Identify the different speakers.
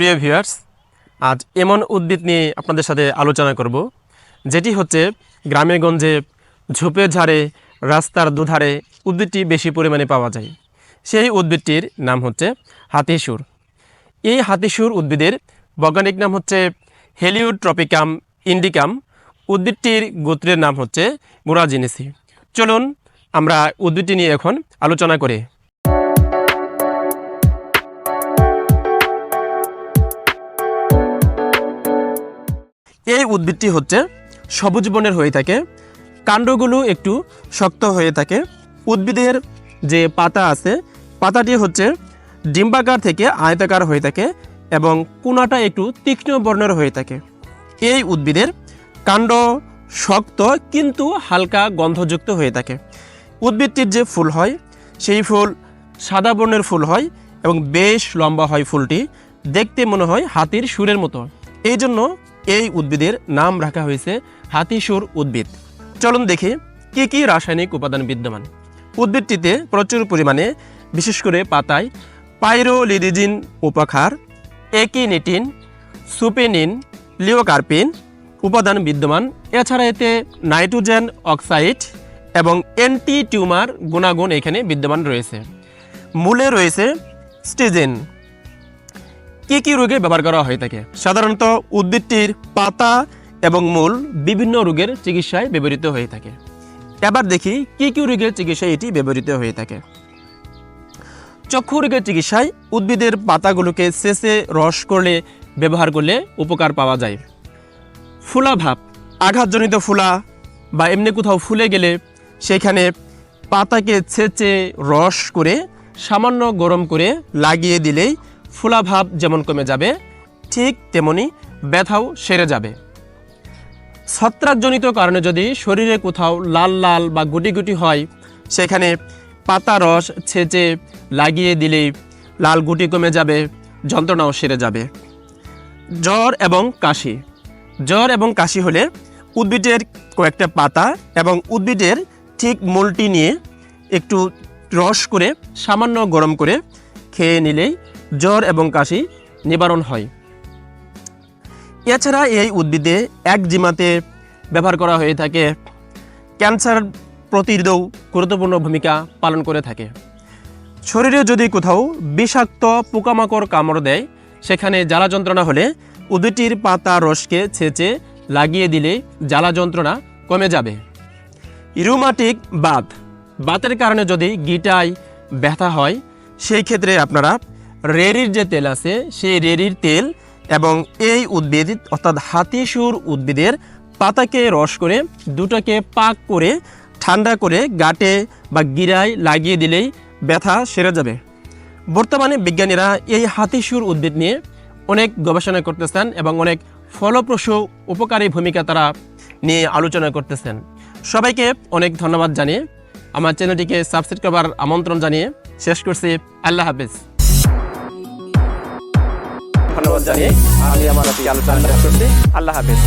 Speaker 1: প্রিয় ভিউয়ার্স, আজ এমন উদ্ভিদ নিয়ে আপনাদের সাথে আলোচনা করব, যেটি হচ্ছে গ্রামে গঞ্জে ঝোপে ঝাড়ে, রাস্তার দুধারে উদ্ভিদটি বেশি পরিমাণে পাওয়া যায়। সেই উদ্ভিদটির নাম হচ্ছে হাতিসুর। এই হাতিসুর উদ্ভিদের বৈজ্ঞানিক নাম হচ্ছে হেলিউড ট্রপিকাম ইন্ডিকাম। উদ্ভিদটির গোত্রের নাম হচ্ছে মুরাজিনেসি চলুন আমরা উদ্ভিদটি নিয়ে এখন আলোচনা করি। এই উদ্ভিদটি হচ্ছে সবুজ বনের হয়ে থাকে। কাণ্ডগুলো একটু শক্ত হয়ে থাকে। উদ্ভিদের যে পাতা আছে, পাতাটি হচ্ছে ডিম্বাকার থেকে আয়তাকার হয়ে থাকে এবং কোনাটা একটু তীক্ষ্ণ বর্ণের হয়ে থাকে। এই উদ্ভিদের কাণ্ড শক্ত কিন্তু হালকা গন্ধযুক্ত হয়ে থাকে। উদ্ভিদটির যে ফুল হয়, সেই ফুল সাদা বর্ণের ফুল হয় এবং বেশ লম্বা হয় ফুলটি। দেখতে মনে হয় হাতির সুরের মতো। এই জন্য এই উদ্ভিদের নাম রাখা হয়েছে হাতিসুর উদ্ভিদ। চলুন দেখি কি কি রাসায়নিক উপাদান বিদ্যমান। উদ্ভিদটিতে প্রচুর পরিমাণে, বিশেষ করে পাতায় পাইরোলিডিজিন উপাখার, একিনিটিন, সুপেনিন, লিওকার্পিন উপাদান বিদ্যমান। এছাড়া এতে নাইট্রোজেন অক্সাইড এবং অ্যান্টি টিউমার গুণাগুণ এখানে বিদ্যমান রয়েছে। মূলে রয়েছে স্টিজেন। কি কি রোগে ব্যবহার করা হয়ে থাকে? সাধারণত উদ্ভিদটির পাতা এবং মূল বিভিন্ন রোগের চিকিৎসায় ব্যবহৃত হয়ে থাকে। এবার দেখি কি কি রোগের চিকিৎসায় এটি ব্যবহৃত হয়ে থাকে। চক্ষু রোগের চিকিৎসায় উদ্ভিদের পাতাগুলোকে শেষে রস করলে, ব্যবহার করলে উপকার পাওয়া যায়। ফুলা ভাব, আঘাতজনিত ফুলা বা এমনি কোথাও ফুলে গেলে সেখানে পাতাকে ছেঁচে রস করে সামান্য গরম করে লাগিয়ে দিলেই ফুলা ভাব যেমন কমে যাবে, ঠিক তেমনি ব্যথাও সেরে যাবে। ছত্রাকজনিত কারণে যদি শরীরে কোথাও লাল লাল বা গুটি গুটি হয়, সেখানে পাতা রস ছেঁচে লাগিয়ে দিলেই লাল গুটি কমে যাবে, যন্ত্রণাও সেরে যাবে। জ্বর এবং কাশি। জ্বর এবং কাশি হলে উদ্ভিদের কয়েকটা পাতা এবং উদ্ভিদের ঠিক মূলটি নিয়ে একটু রস করে সামান্য গরম করে খেয়ে নিলেই জ্বর এবং কাশি নিবারণ হয়। এছাড়া এই উদ্ভিদে এক জিমাতে ব্যবহার করা হয়ে থাকে। ক্যান্সার প্রতিরোধেও গুরুত্বপূর্ণ ভূমিকা পালন করে থাকে। শরীরে যদি কোথাও বিষাক্ত পোকামাকড় কামড় দেয়, সেখানে জ্বালা যন্ত্রণা হলে উদ্ভিদটির পাতা রসকে ছেঁচে লাগিয়ে দিলে জ্বালা যন্ত্রণা কমে যাবে। রুমাটিক বাত, বাতের কারণে যদি গিটায় ব্যথা হয়, সেই ক্ষেত্রে আপনারা রেরির যে তেল আছে, সেই রেরির তেল এবং এই উদ্ভিদ, অর্থাৎ হাতিসুর উদ্ভিদের পাতাকে রস করে, দুটোকে পাক করে, ঠান্ডা করে গাটে বা গিরায় লাগিয়ে দিলেই ব্যথা সেরে যাবে। বর্তমানে বিজ্ঞানীরা এই হাতিসুর উদ্ভিদ নিয়ে অনেক গবেষণা করতেছেন এবং অনেক ফলপ্রসূ উপকারী ভূমিকা তারা নিয়ে আলোচনা করতেছেন। সবাইকে অনেক ধন্যবাদ জানিয়ে, আমার চ্যানেলটিকে সাবস্ক্রাইব করার আমন্ত্রণ জানিয়ে শেষ করছি। আল্লাহ হাফেজ। ধন্যবাদ জানিয়ে আমি আমার আলোচনা করছি। আল্লাহ হাফেজ।